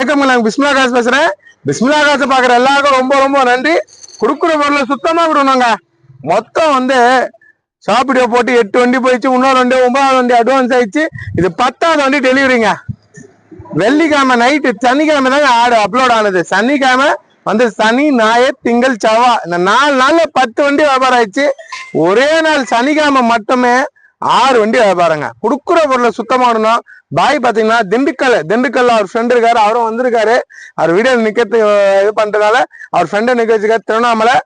வணக்கம் நாங்க பிஸ்மிலா காசு பேசுறேன். பிஸ்மிலா காசு பாக்குற எல்லாருக்கும் ரொம்ப ரொம்ப நன்றி. கொடுக்குற பொருளை சுத்தமா விடணுங்க. மொத்தம் வந்து சாப்பிடியோ போட்டு எட்டு வண்டி போயிடுச்சு இன்னொரு வண்டி ஒன்பதாவது வண்டி அட்வான்ஸ் ஆயிடுச்சு. இது பத்தாவது வண்டி டெலிவரிங்க வெள்ளிக்கிழமை நைட்டு சனிக்கிழமை தாங்க ஆடு அப்லோட் ஆனது. சனிக்கிழமை வந்து சனி ஞாயிறு திங்கள் செவ்வாய். இந்த நாலு நாள்ல பத்து வண்டி வியாபாரம் ஆயிடுச்சு. ஒரே நாள் சனிக்கிழமை மட்டுமே ஆறு வண்டி வியாபாரங்க கொடுக்குற பொருளை சுத்தமாடணும் பாய் பாத்தீங்கன்னா திண்டுக்கல். திண்டுக்கல்ல அவர் ஃப்ரெண்ட் இருக்காரு. அவரும் வந்திருக்காரு. அவர் வீடியோ நிக்கிறது இது பண்றதுனால அவர் ஃப்ரெண்டை நிக்க வச்சுக்காரு. திருவண்ணாமலை.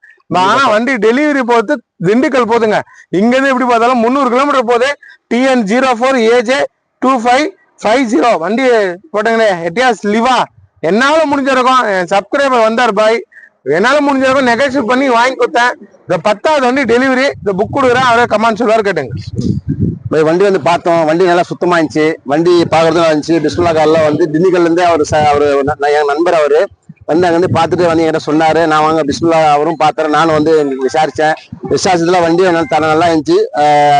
ஆனா வண்டி டெலிவரி போறது திண்டுக்கல் போதுங்க. இங்க இருந்து எப்படி பார்த்தாலும் முந்நூறு கிலோமீட்டர் போகுது. TN zero four AJ two five five zero வண்டி போட்டங்களே எட்டியாஸ் லிவா. என்னால முடிஞ்சிருக்கும் சப்ஸ்கிரைபர் வந்தார் பாய். என்னால முடிஞ்சிருக்கும் நெகோசியேட் பண்ணி வாங்கி கொடுத்தேன். இந்த பத்தாவது வண்டி டெலிவரி இந்த புக் கொடுக்குறேன். அவரே கமெண்ட் சொல்லுவார் கேட்டுங்க. போய் வண்டி வந்து பார்த்தோம். வண்டி நல்லா சுத்தமாக இருந்துச்சு. வண்டி பார்க்கறது நல்லா இருந்துச்சு. பிஸ்மில்லா கார்ல வந்து திண்டுக்கல்ல அவர் அவர் என் நண்பர் அவர் வந்து அங்கே வந்து பார்த்துட்டு வந்து என்கிட்ட சொன்னார். நான் வாங்க பிஸ்மில்லா அவரும் பார்த்தாரு. நானும் வந்து விசாரித்தேன் விசாரிச்சதுல வண்டி நல்லா தர நல்லா இருந்துச்சு.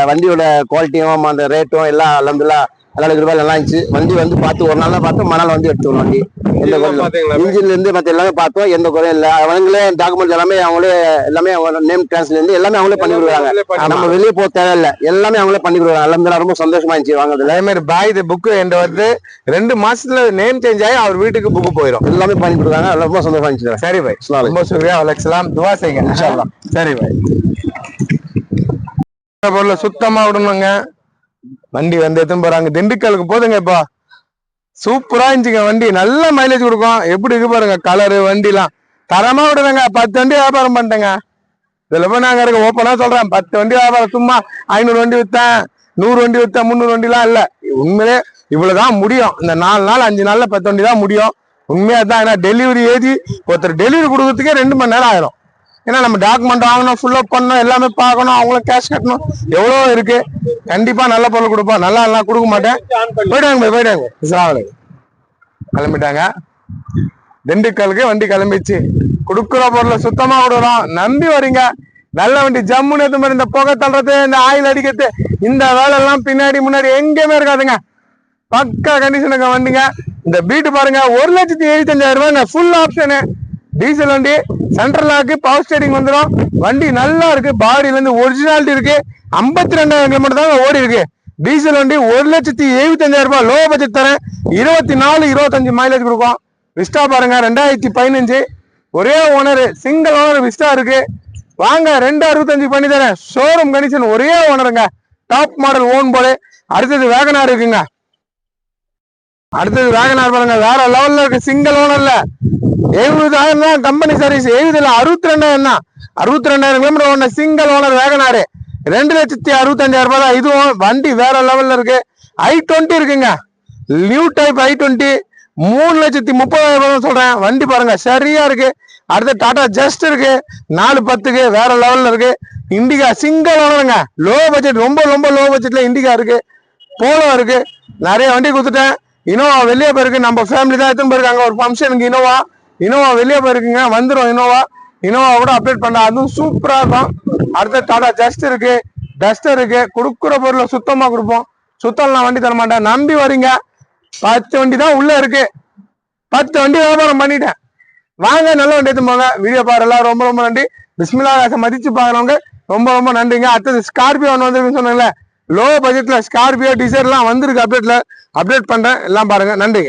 வண்டியோட குவாலிட்டியும் அந்த ரேட்டும் எல்லாம் அலமதுல்லா நல்லா ரூபாய் நல்லா இருந்துச்சு. வண்டி வந்து பார்த்து ஒரு நாள் தான் பார்த்தோம் மணால் வந்து எடுத்துக்கணும் வண்டி. எந்த? குறையும் இன்ஜின்ல இருந்து மத்த எல்லாமே பார்த்தோம். எந்த குறையும் இல்லை. அவங்களே டாக்குமெண்ட் எல்லாமே அவங்களே எல்லாமே நேம் டிரான்ஸ்ல இருந்து எல்லாமே அவங்களே பண்ணி கொடுக்குறாங்க. நம்ம வெளியே போக தேவையில்ல. எல்லாமே அவங்களே பண்ணி கொடுக்குறாங்க. அலமதுல்லா ரொம்ப சந்தோஷமா இருந்துச்சு வாங்குறதுல. அதே மாதிரி பாய் இந்த புக்கு என்ற வந்து ரெண்டு மாசத்துல நேம் சேஞ்ச் ஆகி அவர் வீட்டுக்கு புக்கு போயிடும் எல்லாமே பண்ணி கொடுக்குறாங்க. ரொம்ப சந்தோஷமா இருந்துச்சு சரி பாய். ரொம்ப சுக்ரியா வலைக்கலாம் துவா செய்யுங்க. சரி பாய் பொருளை சுத்தமா விடணுங்க. வண்டி வந்து எடுத்துன்னு போறாங்க? திண்டுக்கலுக்கு போதுங்க இப்போ. சூப்பரா இருந்துச்சுங்க வண்டி. நல்ல மைலேஜ் கொடுக்கும். எப்படி இருக்கு பாருங்க கலரு வண்டிலாம். தரமா விடுதுங்க. பத்து வண்டி வியாபாரம் பண்ணிட்டேங்க. இதுல போய் நாங்க இருக்க ஓப்பனா சொல்றேன். பத்து வண்டி வியாபாரம். சும்மா ஐநூறு வண்டி வித்தேன். நூறு வண்டி வித்தேன். முந்நூறு வண்டிலாம் இல்ல. உண்மையிலே இவ்வளவுதான் முடியும். இந்த நாலு நாள் அஞ்சு நாள்ல பத்து வண்டி தான் முடியும். உண்மையா தான் ஏன்னா டெலிவரி ஏஜி ஒருத்தர் டெலிவரி கொடுக்கறதுக்கே ரெண்டு மணி நேரம் ஆயிரும். ஏன்னா நம்ம டாக்குமெண்ட் வாங்கணும் ஃபுல் அப் பண்ணணும் எல்லாமே பார்க்கணும் அவங்களும் கேஷ் கட்டணும். எவ்வளோ இருக்கு. கண்டிப்பா நல்ல பொருள் கொடுப்போம். நல்லா எல்லாம் கொடுக்க மாட்டேன். போயிட்டாங்க போய் போயிட்டாங்க. இஸ்லாம் கிளம்பிட்டாங்க. திண்டுக்கலுக்கு வண்டி கிளம்பிச்சு. கொடுக்குற பொருளை சுத்தமா விடுறோம் நம்பி வரீங்க. நல்ல வண்டி. ஜம்முன்னு எது மாதிரி இந்த புகை தள்ளுறது இந்த ஆயில் அடிக்கிறது இந்த வேலை எல்லாம் பின்னாடி முன்னாடி எங்கேயுமே இருக்காதுங்க. பக்கா கண்டிஷனுங்க வண்டிங்க இந்த பீட்டு பாருங்க ஒரு லட்சத்தி எழுபத்தஞ்சாயிரம் ரூபாய்ங்க. ஃபுல் ஆப்ஷனு டீசல் வண்டி சென்ட்ரல் லாக்கு பவர் ஸ்டேரிங் வந்துடும் வண்டி நல்லா இருக்கு. பாடியில இருந்து ஒரிஜினாலிட்டி இருக்கு. ஐம்பத்தி ரெண்டாயிரம் கிலோமீட்டர் தான் ஓடி இருக்கு. டீசல் வண்டி ஒரு லட்சத்தி எழுபத்தஞ்சாயிரம் ரூபாய் லோ பட்ஜெட் தரேன். இருபத்தி நாலு இருபத்தஞ்சு மைலேஜ் கொடுக்கும். விஸ்டா பாருங்க ரெண்டாயிரத்தி பதினஞ்சு. ஒரே ஓனர் சிங்கிள் ஓனர் விஸ்டா இருக்கு. வாங்க ரெண்டு அறுபத்தஞ்சு பண்ணி தரேன். ஷோரூம் கண்டிஷன் ஒரே ஓனருங்க டாப் மாடல் ஓன் போல. அடுத்தது வேகனார் இருக்குங்க. அடுத்தது வேகனார் பாருங்க வேற லெவல்ல இருக்கு சிங்கிள் ஓனர்ல எழுபதாயிரம் தான் கம்பெனி சர்வீஸ் எழுபதுல அறுபத்தி ரெண்டாயிரம் தான் அறுபத்தி ரெண்டாயிரம் கிலோமீட்டர் ஓன சிங்கிள் ஓனர் வேகனாரு ரெண்டு லட்சத்தி அறுபத்தஞ்சாயிரம் ரூபாய் தான். இதுவும் வண்டி வேற லெவல்ல இருக்கு. ஐ டுவெண்ட்டி இருக்குங்க. நியூ டைப் ஐ டுவெண்ட்டி மூணு லட்சத்தி முப்பதாயிரம் ரூபாய் சொல்றேன். வண்டி பாருங்க சரியா இருக்கு. அடுத்து டாடா ஜஸ்ட் இருக்கு. நாலு பத்துக்கு வேற லெவல்ல இருக்கு. இண்டிகா சிங்கிள் ஓனருங்க லோ பட்ஜெட் ரொம்ப ரொம்ப லோ பட்ஜெட்ல இண்டிகா இருக்கு. போலோ இருக்கு. நிறைய வண்டி கொடுத்துட்டேன். இனோவா வெளியே போயிருக்கு. நம்ம ஃபேமிலி தான் எடுத்துன்னு போயிருக்காங்க ஒரு ஃபங்க்ஷனுக்கு இனோவா இனோவா வெளியே போயிருக்குங்க. வந்துடும் இனோவா இனோவா கூட அப்டேட் பண்ண. அதுவும் சூப்பராக இருக்கும். அடுத்த டாடா ஜஸ்ட் இருக்கு. டஸ்டர் இருக்கு. கொடுக்குற பொருளை சுத்தமாக கொடுப்போம். சுத்தம்லாம் வண்டி தர மாட்டேன். நம்பி வரீங்க. பத்து வண்டி தான் உள்ள இருக்கு. பத்து வண்டி வியாபாரம் பண்ணிட்டேன். வாங்க நல்ல வண்டி எடுத்து போங்க. வீடியோ பாருலாம் ரொம்ப ரொம்ப நன்றி. பிஸ்மிலா ராசை மதிச்சு பாக்குறவங்க ரொம்ப ரொம்ப நன்றிங்க. அடுத்தது ஸ்கார்பியோ ஒன்று வந்துருக்குன்னு சொன்னாங்கல்ல லோ பட்ஜெட்ல ஸ்கார்பியோ டிசைர்லாம் வந்திருக்கு அப்டேட்ல அப்டேட் பண்றேன். எல்லாம் பாருங்க. நன்றிங்க.